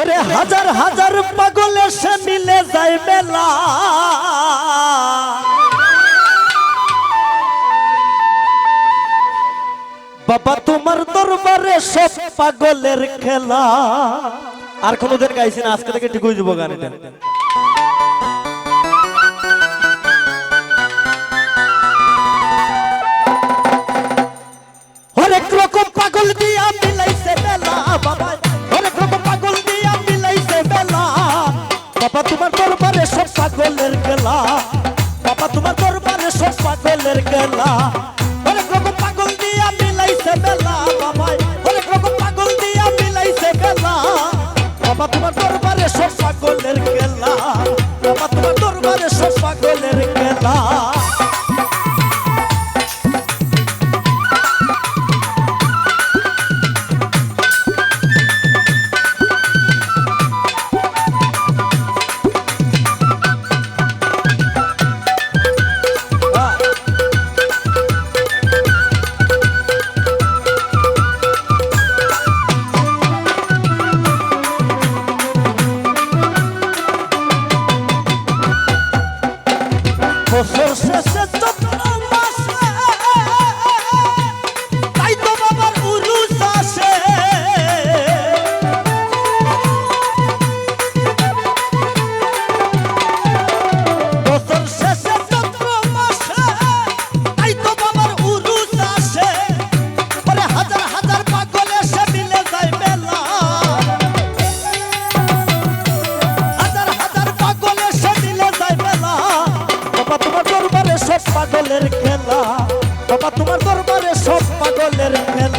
ওরে হাজার হাজার পাগল এসে মিলে যায় মেলা। বাবা, তোমার দরবারে সব পাগলের খেলা। আর কোনোদিন গাইছি না, আজকে থেকে ঠিকই দিব গান বাবা, তোমার দরবারে সব পাগলের গেলা। বাবা, তোমার দরবারে সব পাগলের গেলা। বাবা, তোমার দরবারে সব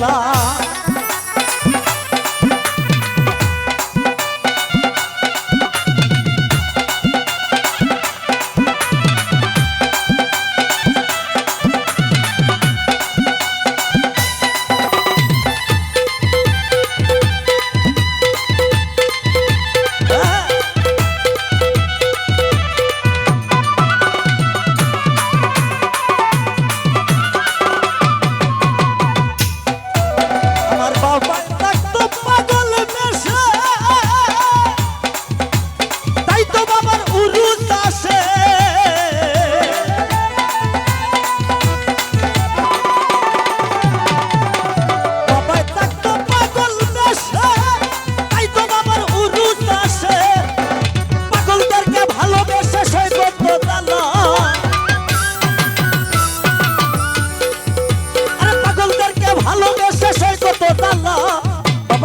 খেলা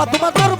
বাবা তোমার